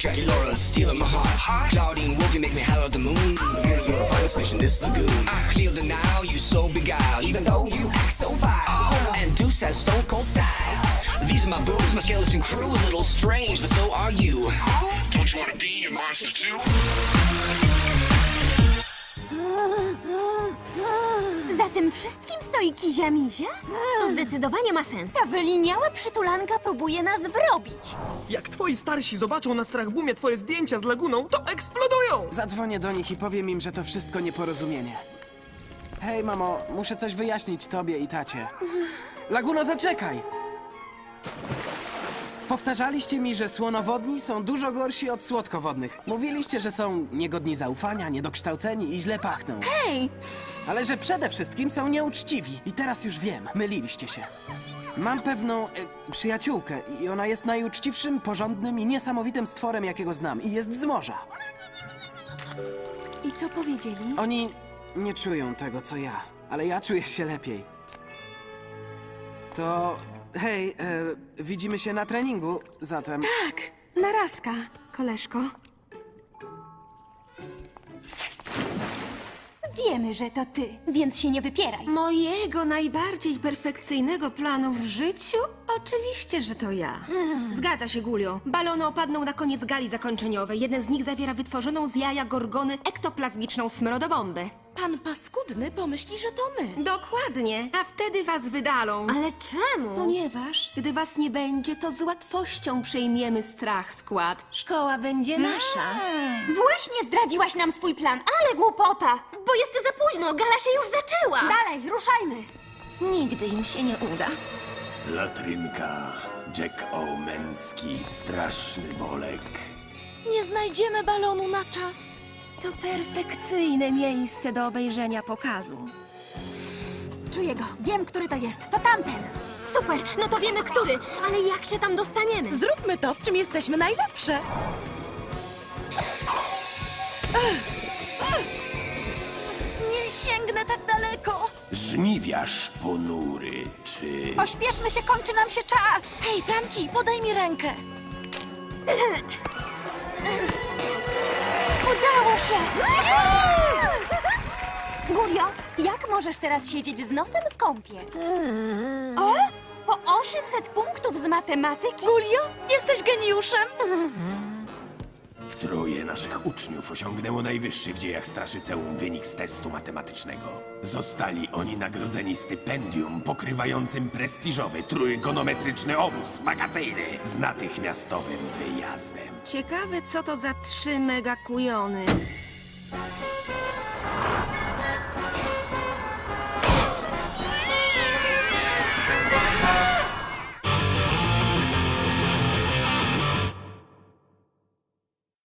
Dracula stealing my heart. Claudine Wolf, you make me holler at the moon. Girl, you're a finest fish in this lagoon. I clear the now, you so beguiled, even though you act so vile. And Deuce has stone cold style. These are my boobs, my skeleton crew, a little strange, but so are you. Don't you wanna be a monster too? Wszystkim stoi Kizia Mizia? To zdecydowanie ma sens. Ta wyliniała przytulanka próbuje nas wrobić. Jak twoi starsi zobaczą na Strachbumie twoje zdjęcia z laguną, to eksplodują! Zadzwonię do nich i powiem im, że to wszystko nieporozumienie. Hej, mamo, muszę coś wyjaśnić tobie i tacie. Laguno, zaczekaj! Powtarzaliście mi, że słonowodni są dużo gorsi od słodkowodnych. Mówiliście, że są niegodni zaufania, niedokształceni i źle pachną. Hej, Ale że przede wszystkim są nieuczciwi. I teraz już wiem, myliliście się. Mam pewną e, przyjaciółkę i ona jest najuczciwszym, porządnym i niesamowitym stworem, jakiego znam. I jest z morza. i co powiedzieli? Oni nie czują tego, co ja, ale ja czuję się lepiej. To hej, e, widzimy się na treningu, zatem. Tak, narazka, koleżko. Wiemy, że to ty, więc się nie wypieraj. Mojego najbardziej perfekcyjnego planu w życiu? Oczywiście, że to ja. Zgadza się, Gulio. Balony opadną na koniec gali zakończeniowej. Jeden z nich zawiera wytworzoną z jaja gorgony ektoplazmiczną smrodobombę. Pan paskudny pomyśli, że to my. Dokładnie, a wtedy was wydalą. Ale czemu? Ponieważ, gdy was nie będzie, to z łatwością przejmiemy strach skład. Szkoła będzie nasza. Właśnie zdradziłaś nam swój plan, ale głupota! Bo jest za późno, gala się już zaczęła! Dalej, ruszajmy. Nigdy im się nie uda. Latrynka, Jack Omenski, straszny bolek. Nie znajdziemy balonu na czas. To perfekcyjne miejsce do obejrzenia pokazu. Czuję go, wiem, który to jest. To tamten. Super, no to wiemy który, ale jak się tam dostaniemy? Zróbmy to, w czym jesteśmy najlepsze. Nie sięgnę tak daleko. Żniwiarz ponury, czy... Pośpieszmy się, kończy nam się czas. Hej, Franki, podaj mi rękę. Udało się! Gurio, jak możesz teraz siedzieć z nosem w kąpie? O! Po 800 punktów z matematyki? Gulio, jesteś geniuszem! Troje naszych uczniów osiągnęło najwyższy w dziejach Straszyceum wynik z testu matematycznego. Zostali oni nagrodzeni stypendium pokrywającym prestiżowy trójgonometryczny obóz wakacyjny z natychmiastowym wyjazdem. Ciekawe, co to za trzy megakujony.